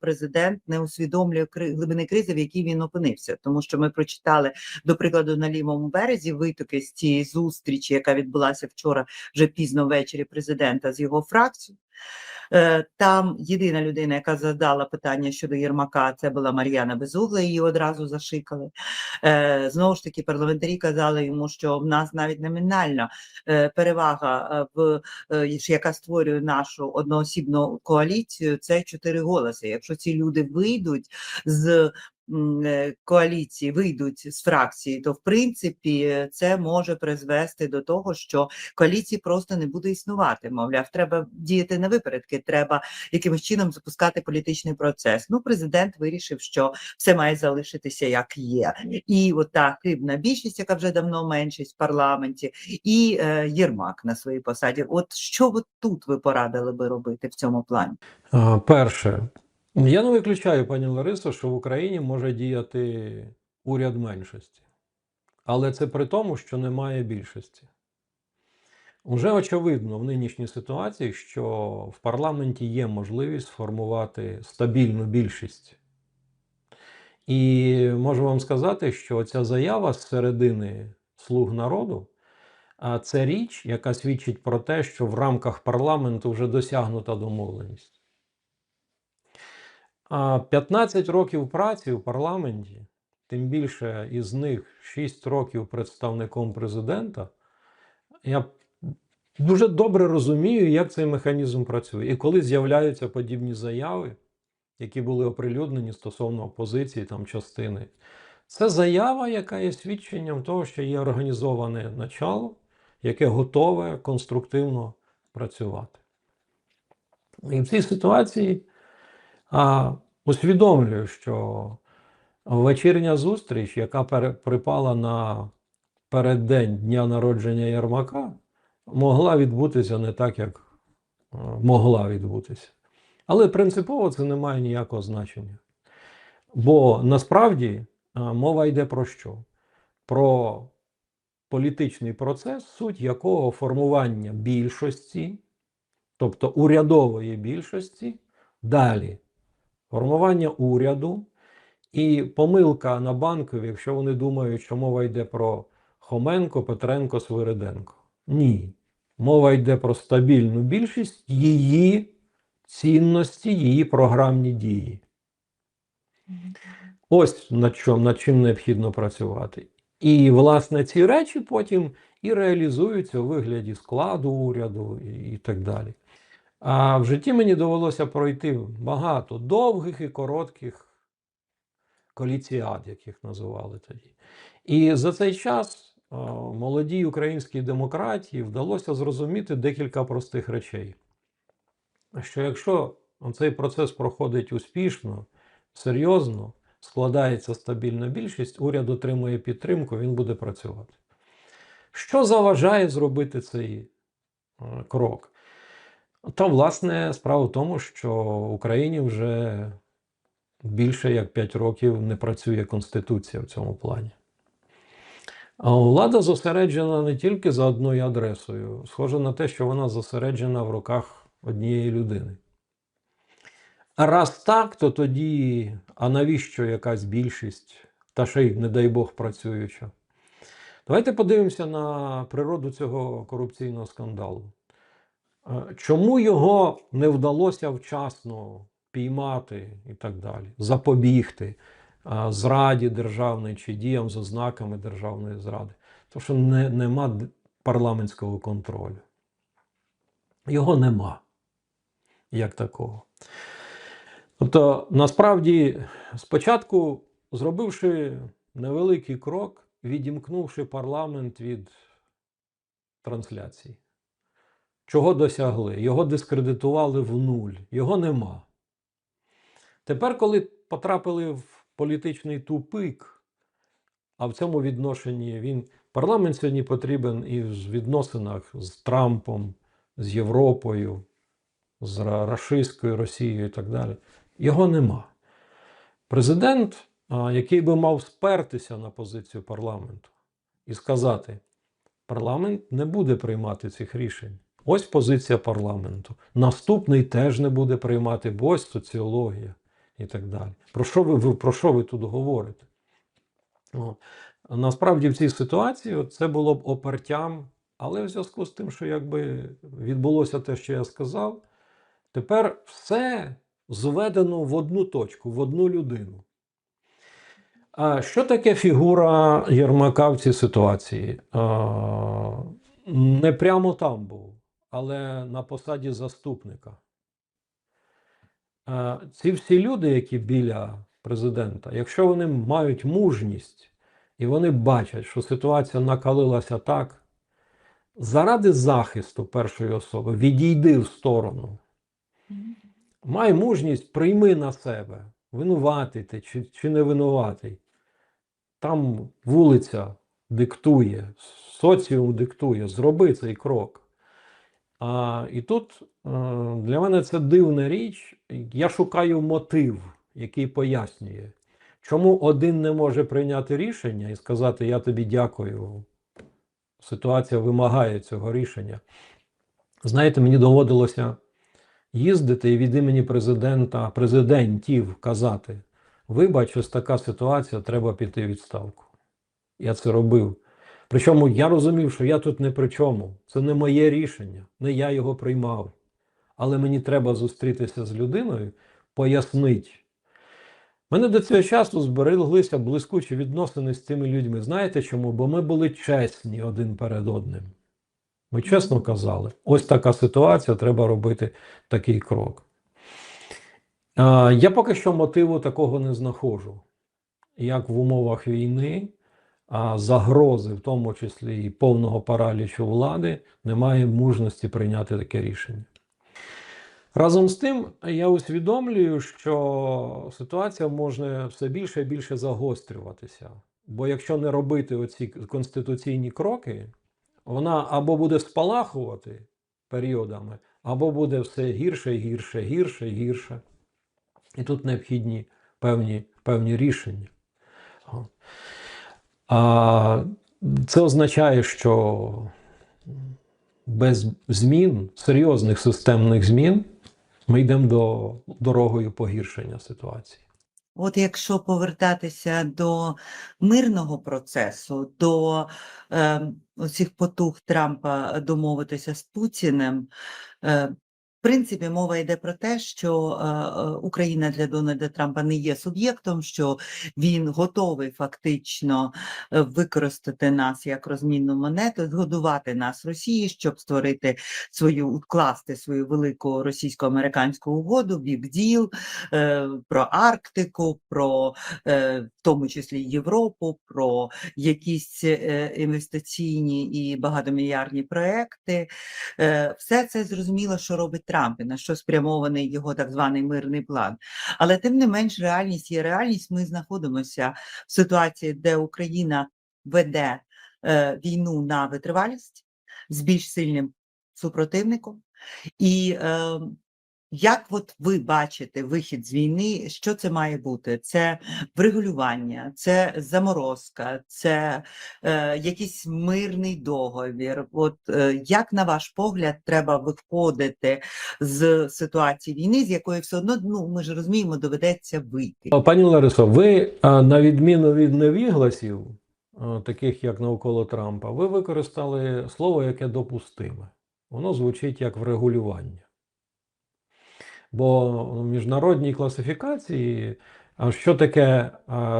президент не усвідомлює глибини кризи, в якій він опинився, тому що ми прочитали до прикладу на лівому березі витоки з цієї зустрічі, яка відбулася вчора вже пізно ввечері президента з його фракцією. Е, Там єдина людина, яка задала питання щодо Єрмака, це була Мар'яна Безугла, її одразу зашикали. Е, Знову ж таки, парламентарі казали йому, що в нас навіть номінальна е, перевага в яка створює нашу одноосібну коаліцію, це чотири голоси. Якщо ці люди вийдуть з коаліції, вийдуть з фракції, то в принципі це може призвести до того, що коаліції просто не буде існувати. Мовляв, треба діяти на випередки, треба якимось чином запускати політичний процес. Ну, президент вирішив, що все має залишитися як є. І от та хибна більшість, яка вже давно меншість в парламенті, і е, Єрмак на своїй посаді. От що ви тут ви порадили би робити в цьому плані? Перше, я не виключаю, пані Ларисо, що в Україні може діяти уряд меншості. Але це при тому, що немає більшості. Уже очевидно в нинішній ситуації, що в парламенті є можливість сформувати стабільну більшість. І можу вам сказати, що ця заява з середини слуг народу це річ, яка свідчить про те, що в рамках парламенту вже досягнута домовленість. А 15 років праці в парламенті, тим більше із них 6 років представником президента, я дуже добре розумію, як цей механізм працює. І коли з'являються подібні заяви, які були оприлюднені стосовно опозиції там частини, це заява, яка є свідченням того, що є організоване начало, яке готове конструктивно працювати. І в цій ситуації а, усвідомлюю, що вечірня зустріч, яка пере- припала на переддень дня народження Єрмака, могла відбутися не так, як е, могла відбутися. Але принципово це не має ніякого значення. Бо насправді мова йде про що? Про політичний процес, суть якого формування більшості, тобто урядової більшості, далі формування уряду і помилка на банкові, якщо вони думають, що мова йде про Хоменко, Петренко, Свириденко. Ні. Мова йде про стабільну більшість, її цінності, її програмні дії. Ось над чим, над чим необхідно працювати. І, власне, ці речі потім і реалізуються у вигляді складу уряду і, так далі. А в житті мені довелося пройти багато довгих і коротких коліціад, як їх називали тоді. І за цей час молодій українській демократії вдалося зрозуміти декілька простих речей. Що якщо цей процес проходить успішно, серйозно, складається стабільна більшість, уряд отримує підтримку, він буде працювати. Що заважає зробити цей е, крок? Та, власне, справа в тому, що в Україні вже більше як 5 років не працює Конституція в цьому плані. А влада зосереджена не тільки за одною адресою, схоже на те, що вона зосереджена в руках однієї людини. А раз так, то тоді, а навіщо якась більшість, та ще й, не дай Бог, працююча? Давайте подивимося на природу цього корупційного скандалу. Чому його не вдалося вчасно піймати і так далі, запобігти зраді державної чи діям з ознаками державної зради? Тому що не, нема парламентського контролю. Його нема як такого. Тобто, насправді, спочатку, зробивши невеликий крок, відімкнувши парламент від трансляції, чого досягли? Його дискредитували в нуль, його нема. Тепер, коли потрапили в політичний тупик, а в цьому відношенні він парламент сьогодні потрібен і в відносинах з Трампом, з Європою, з рашистською Росією і так далі. Його нема. Президент, який би мав спертися на позицію парламенту і сказати: парламент не буде приймати цих рішень. Ось позиція парламенту. Наступний теж не буде приймати, бо ось соціологія. І так далі. Про що ви, про що ви тут говорите? О. Насправді в цій ситуації це було б опертям, але в зв'язку з тим, що якби відбулося те, що я сказав, тепер все зведено в одну точку, в одну людину. А що таке фігура Єрмака в цій ситуації? А, не прямо там був, але на посаді заступника. А, ці всі люди, які біля президента, якщо вони мають мужність і вони бачать, що ситуація накалилася так, заради захисту першої особи відійди в сторону. Май мужність, прийми на себе, винуватий ти чи, чи не винуватий. Там вулиця диктує, соціум диктує, зроби цей крок. А, і тут е, для мене це дивна річ. Я шукаю мотив, який пояснює, чому один не може прийняти рішення і сказати: Я тобі дякую. Ситуація вимагає цього рішення. Знаєте, мені доводилося їздити і від імені президента, президентів казати: вибач, ось така ситуація, треба піти відставку. Я це робив. Причому я розумів, що я тут не при чому. Це не моє рішення, не я його приймав. Але мені треба зустрітися з людиною, пояснити. Мене до цього часу збереглися блискучі відносини з цими людьми. Знаєте чому? Бо ми були чесні один перед одним. Ми чесно казали, ось така ситуація, треба робити такий крок. Я поки що мотиву такого не знаходжу. Як в умовах війни, загрози, в тому числі і повного паралічу влади, немає мужності прийняти таке рішення. Разом з тим, я усвідомлюю, що ситуація може все більше і більше загострюватися. Бо якщо не робити оці конституційні кроки, вона або буде спалахувати періодами, або буде все гірше, гірше, гірше, гірше. І тут необхідні певні, певні рішення. Це означає, що без змін, серйозних системних змін, ми йдемо до дорогою погіршення ситуації. От якщо повертатися до мирного процесу, до е, оцих потуг Трампа домовитися з Путіним, е, в принципі, мова йде про те, що е, е, Україна для Дональда Трампа не є суб'єктом, що він готовий фактично е, використати нас як розмінну монету, згодувати нас Росії, щоб створити свою укласти свою велику російсько-американську угоду, Deal, е, про Арктику, про в тому числі Європу, про якісь інвестиційні і багатомільярдні проекти. Все це зрозуміло, що робить Трамп, і на що спрямований його так званий мирний план. Але тим не менш, реальність є реальність. Ми знаходимося в ситуації, де Україна веде е, війну на витривалість з більш сильним супротивником. І е, як от ви бачите вихід з війни, що це має бути? Це врегулювання, це заморозка, це е, якийсь мирний договір. От е, як на ваш погляд треба виходити з ситуації війни, з якої все одно ну ми ж розуміємо, доведеться вийти? Пані Ларисо, ви, на відміну від невігласів, таких як навколо Трампа, ви використали слово, яке допустиме. Воно звучить як врегулювання. Бо в міжнародній класифікації, а що таке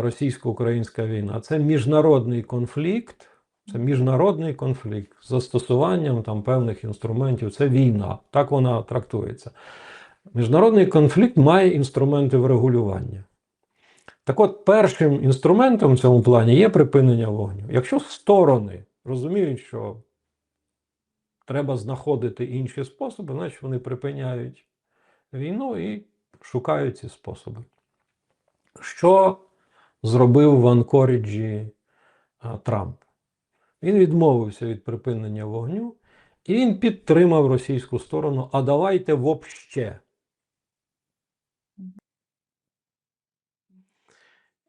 російсько-українська війна? Це міжнародний конфлікт, це міжнародний конфлікт з застосуванням там певних інструментів. Це війна. Так вона трактується. Міжнародний конфлікт має інструменти врегулювання. Так от, першим інструментом в цьому плані є припинення вогню. Якщо сторони розуміють, що треба знаходити інші способи, значить вони припиняють війну і шукають ці способи. Що зробив в Анкоріджі Трамп? Він відмовився від припинення вогню і він підтримав російську сторону, а давайте вообще.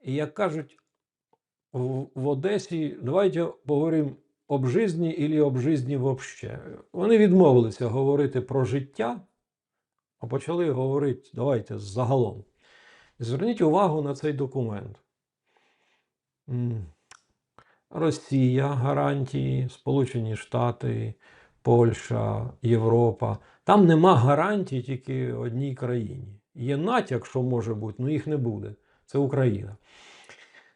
І як кажуть в, в Одесі, давайте поговоримо об житті і об житті вообще. Вони відмовилися говорити про життя, а почали говорити, давайте загалом. Зверніть увагу на цей документ. Росія гарантії, Сполучені Штати, Польща, Європа. Там нема гарантій тільки одній країні. Є натяк, що може бути, але їх не буде. Це Україна.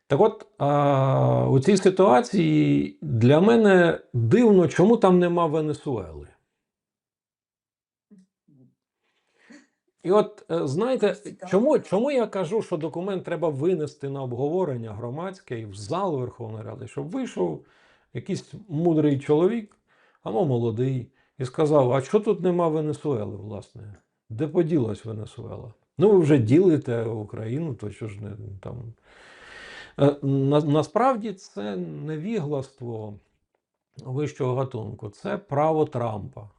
Так от, а, у цій ситуації для мене дивно, чому там нема Венесуели. І от е, знаєте, чому, чому я кажу, що документ треба винести на обговорення громадське і в зал Верховної Ради, щоб вийшов якийсь мудрий чоловік, або молодий, і сказав: а що тут нема Венесуели, власне? Де поділась Венесуела? Ну, ви вже ділите Україну, то що ж не там. Е, На, насправді це невігластво вищого гатунку, це право Трампа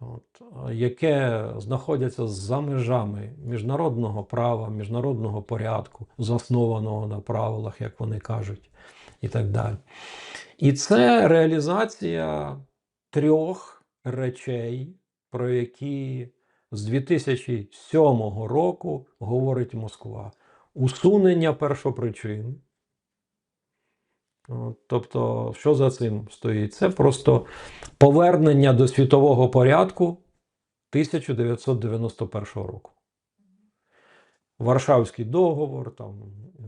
от, яке знаходиться за межами міжнародного права, міжнародного порядку, заснованого на правилах, як вони кажуть, і так далі. І це реалізація трьох речей, про які з 2007 року говорить Москва: усунення першопричин. Тобто, що за цим стоїть? Це просто повернення до світового порядку 1991 року. Варшавський договор, там,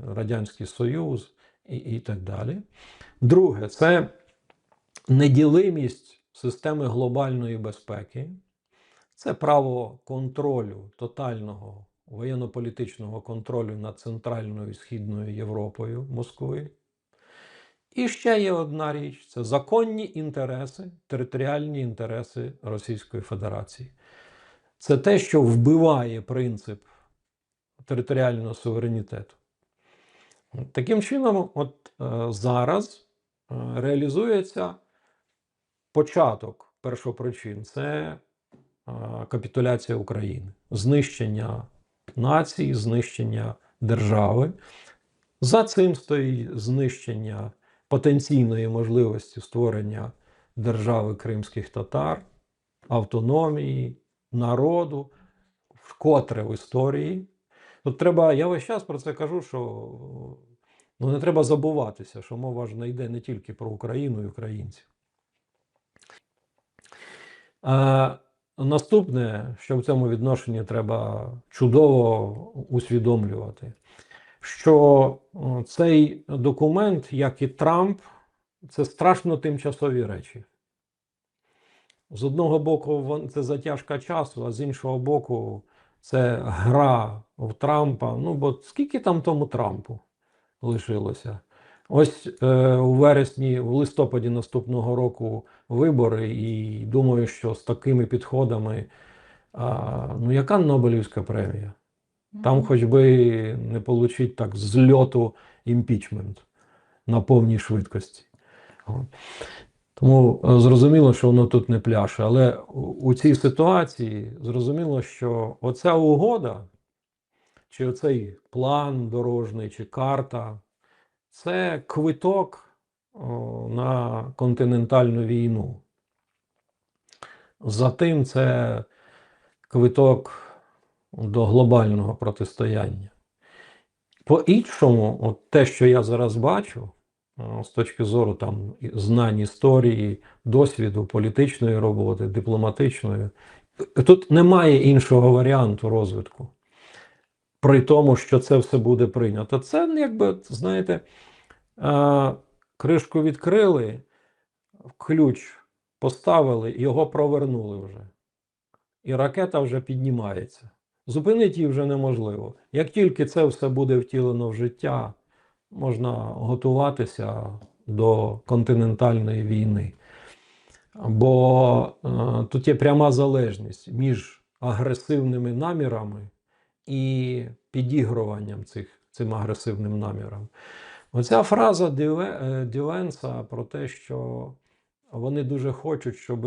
Радянський Союз і, і так далі. Друге, це неділимість системи глобальної безпеки. Це право контролю, тотального воєнно-політичного контролю над Центральною і Східною Європою Москви. І ще є одна річ: це законні інтереси, територіальні інтереси Російської Федерації. Це те, що вбиває принцип територіального суверенітету. Таким чином, от е, зараз е, реалізується початок першопричин це е, капітуляція України, знищення нації, знищення держави. За цим стоїть знищення потенційної можливості створення держави кримських татар, автономії, народу, вкотре в історії. Тут треба, я весь час про це кажу, що ну, не треба забуватися, що мова ж не йде не тільки про Україну і українців. А, наступне, що в цьому відношенні треба чудово усвідомлювати, що цей документ, як і Трамп, це страшно тимчасові речі. З одного боку, це затяжка часу, а з іншого боку, це гра в Трампа. Ну, бо скільки там тому Трампу лишилося? Ось е, у вересні, в листопаді наступного року вибори, і думаю, що з такими підходами, а, ну яка Нобелівська премія? Там хоч би не получить так з льоту імпічмент на повній швидкості. Тому е, зрозуміло, що воно тут не пляше. Але у- у цій ситуації зрозуміло, що оця угода, чи оцей план дорожній, чи карта це квиток на континентальну війну. Затим це квиток до глобального протистояння. По-іншому, от те, що я зараз бачу, е, з точки зору там знань історії, досвіду політичної роботи, дипломатичної, тут немає іншого варіанту розвитку. При тому, що це все буде прийнято. Це ну, якби, знаєте, е, кришку відкрили, ключ поставили, його провернули вже. І ракета вже піднімається. Зупинити її вже неможливо. Як тільки це все буде втілено в життя, можна готуватися до континентальної війни. Бо е, тут є пряма залежність між агресивними намірами і підігруванням цих, цим агресивним намірам. Оця фраза Дюве- е, про те, що вони дуже хочуть, щоб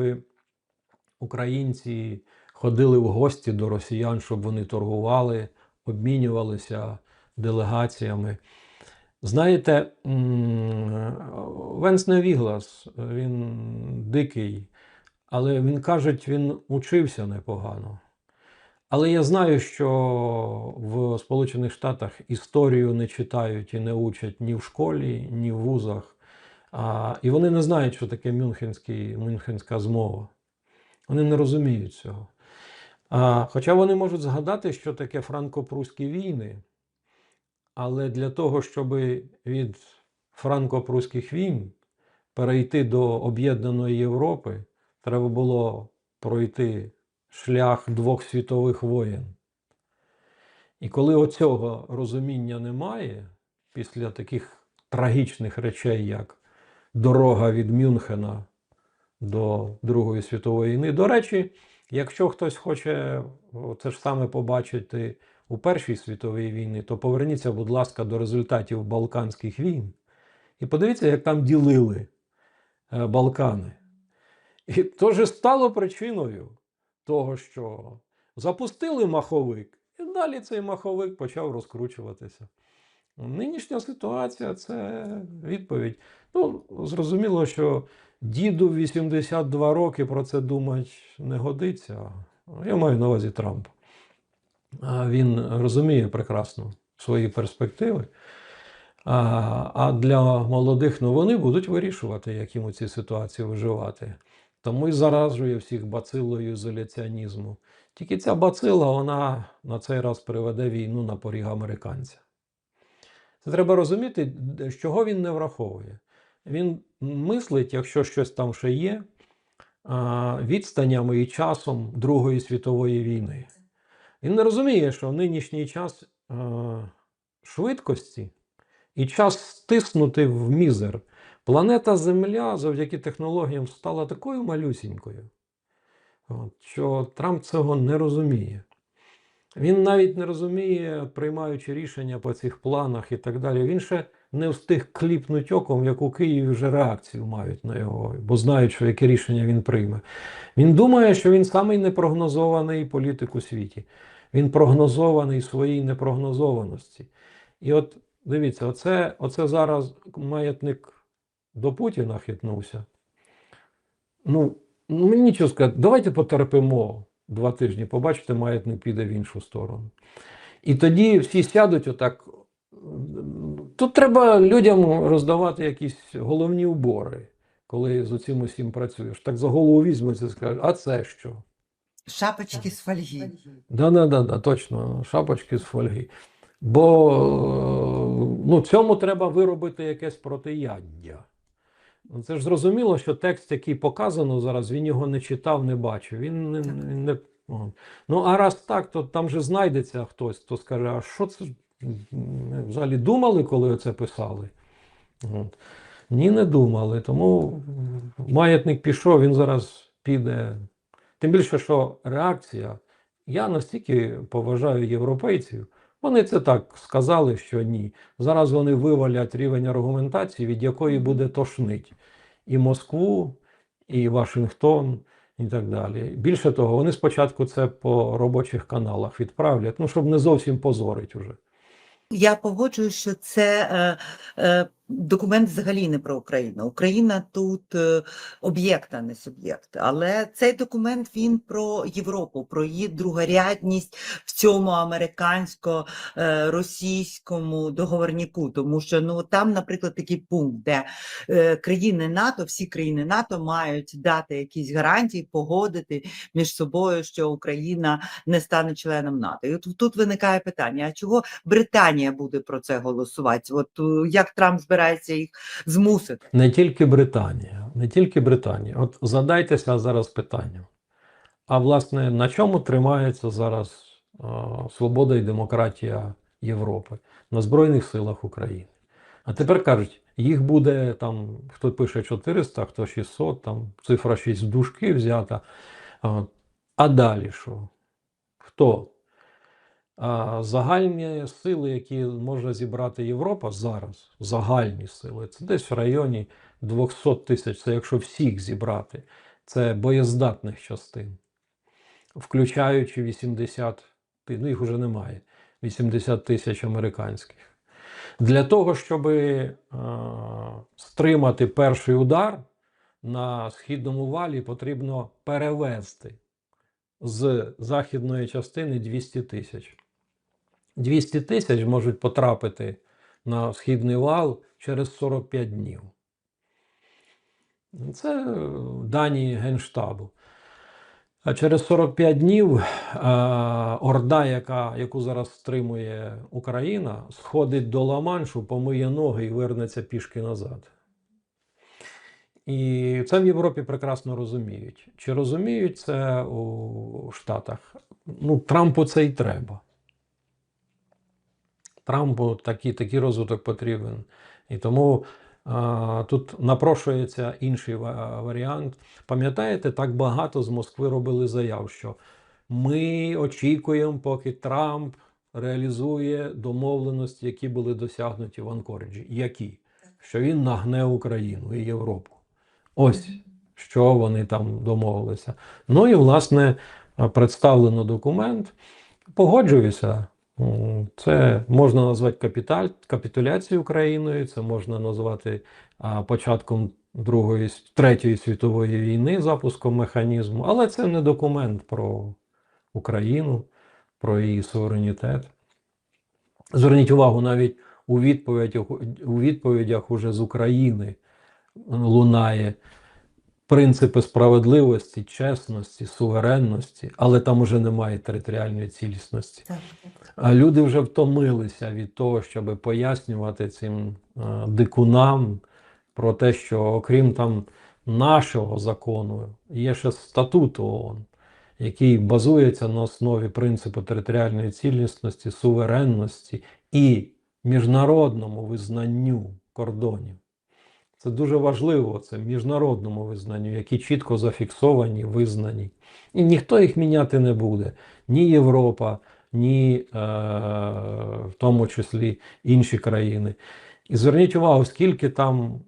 українці ходили в гості до росіян, щоб вони торгували, обмінювалися делегаціями. Знаєте, Венс не Віглас, він дикий, але він кажуть, він учився непогано. Але я знаю, що в Сполучених Штатах історію не читають і не учать ні в школі, ні в вузах. А, і вони не знають, що таке Мюнхенський, Мюнхенська змова. Вони не розуміють цього. А, хоча вони можуть згадати, що таке франко-прусські війни. Але для того, щоб від франко-прусських війн перейти до об'єднаної Європи, треба було пройти шлях двох світових воєн. І коли оцього розуміння немає, після таких трагічних речей, як дорога від Мюнхена до Другої світової війни, до речі, якщо хтось хоче це ж саме побачити у Першій світовій війні, то поверніться, будь ласка, до результатів Балканських війн і подивіться, як там ділили е, Балкани. І то же стало причиною того, що запустили маховик, і далі цей маховик почав розкручуватися. Нинішня ситуація це відповідь. Ну, зрозуміло, що діду 82 роки про це думати не годиться. Я маю на увазі Трампа. А Він розуміє прекрасно свої перспективи. А для молодих ну, вони будуть вирішувати, як їм у цій ситуації виживати. Тому і заражує всіх бацилою ізоляціонізму. Тільки ця бацила, вона на цей раз приведе війну на поріг американця. Це треба розуміти, з чого він не враховує. Він мислить, якщо щось там ще є, відстанями і часом Другої світової війни. Він не розуміє, що нинішній час швидкості і час стиснути в мізер. Планета Земля завдяки технологіям стала такою малюсінькою, що Трамп цього не розуміє. Він навіть не розуміє, приймаючи рішення по цих планах і так далі. Він ще не встиг кліпнути оком, як у Києві вже реакцію мають на його, бо знають, що яке рішення він прийме. Він думає, що він самий непрогнозований політик у світі. Він прогнозований своїй непрогнозованості. І от дивіться, оце, оце зараз маятник до Путіна хитнувся. Ну, ну, мені нічого сказати, давайте потерпимо два тижні, побачите, маятник піде в іншу сторону. І тоді всі сядуть отак. Тут треба людям роздавати якісь головні убори, коли з цим усім працюєш. Так за голову візьмуться і скажуть, а це що? Шапочки з фольги. Да, да, да, да, точно, шапочки з фольги. Бо ну, цьому треба виробити якесь протияддя. Ну, Це ж зрозуміло, що текст, який показано зараз, він його не читав, не бачив. Він не, не, не- Ну, а раз так, то там же знайдеться хтось, хто скаже, а що це? Взагалі думали, коли це писали? От. Ні, не думали. Тому маятник пішов, він зараз піде. Тим більше, що реакція, я настільки поважаю європейців, вони це так сказали, що ні. Зараз вони вивалять рівень аргументації, від якої буде тошнить і Москву, і Вашингтон, і так далі. Більше того, вони спочатку це по робочих каналах відправлять, ну щоб не зовсім позорить уже. Я погоджуюсь, що це е, е, документ взагалі не про Україну. Україна тут е, об'єкт, а не суб'єкт. Але цей документ він про Європу, про її другорядність в цьому американсько-російському договорніку. Тому що ну там, наприклад, такий пункт, де е, країни НАТО, всі країни НАТО мають дати якісь гарантії, погодити між собою, що Україна не стане членом НАТО. І тут виникає питання: а чого Британія буде про це голосувати? От е, як Трамп збирається їх змусити? Не тільки Британія, не тільки Британія. От задайтеся зараз питанням. А власне, на чому тримається зараз е, свобода і демократія Європи? На Збройних силах України. А тепер кажуть, їх буде там, хто пише 400, хто 600, там цифра 6 в дужки взята. А далі що? Хто? Загальні сили, які може зібрати Європа зараз, загальні сили, це десь в районі 200 тисяч, це якщо всіх зібрати, це боєздатних частин, включаючи 80, ти- ну їх вже немає, 80 тисяч американських. Для того, щоб е, стримати перший удар на східному валі, потрібно перевести з західної частини 200 тисяч. 200 тисяч можуть потрапити на східний вал через 45 днів. Це е, дані Генштабу. А через 45 днів е, орда, яка, яку зараз стримує Україна, сходить до Ла-Маншу, помиє ноги і вернеться пішки назад. І це в Європі прекрасно розуміють. Чи розуміють це у Штатах? Ну, Трампу це і треба. Трампу такий, такий розвиток потрібен. І тому а, тут напрошується інший варіант. Пам'ятаєте, так багато з Москви робили заяв, що ми очікуємо, поки Трамп реалізує домовленості, які були досягнуті в Анкориджі. Які? Що він нагне Україну і Європу. Ось що вони там домовилися. Ну і власне представлено документ. Погоджуюся. Це можна назвати капіталь, капітуляцією Україною, це можна назвати початком Другої, Третьої світової війни, запуском механізму, але це не документ про Україну, про її суверенітет. Зверніть увагу, навіть у відповідях, у відповідях уже з України лунає принципи справедливості, чесності, суверенності, але там уже немає територіальної цілісності. А люди вже втомилися від того, щоб пояснювати цим е, дикунам про те, що окрім там нашого закону, є ще статут ООН, який базується на основі принципу територіальної цілісності, суверенності і міжнародному визнанню кордонів. Це дуже важливо, це в міжнародному визнанню, які чітко зафіксовані, визнані. І ніхто їх міняти не буде. Ні Європа, ні е, в тому числі інші країни. І зверніть увагу, скільки там,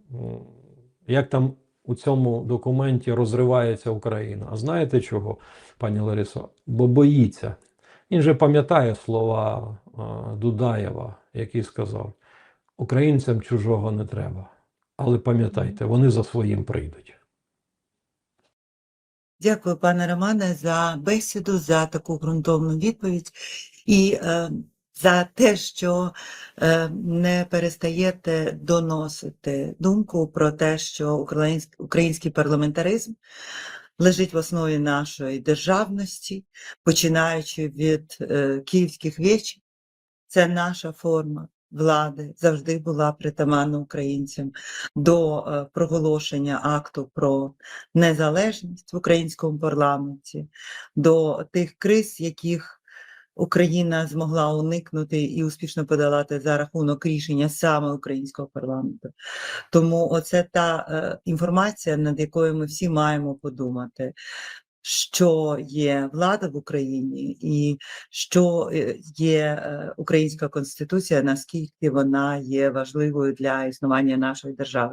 як там у цьому документі розривається Україна. А знаєте чого, пані Ларисо? Бо боїться. Він же пам'ятає слова е, Дудаєва, який сказав: українцям чужого не треба. Але пам'ятайте, вони за своїм прийдуть. Дякую, пане Романе, за бесіду, за таку ґрунтовну відповідь і е, за те, що е, не перестаєте доносити думку про те, що українськ- український парламентаризм лежить в основі нашої державності, починаючи від е, київських вечів. Це наша форма влади завжди була притаманна українцям до е, проголошення акту про незалежність в українському парламенті, до тих криз, яких Україна змогла уникнути і успішно подолати за рахунок рішення саме українського парламенту. Тому оце та е, інформація, над якою ми всі маємо подумати. Що є влада в Україні, і що е, є е, українська конституція, наскільки вона є важливою для існування нашої держави.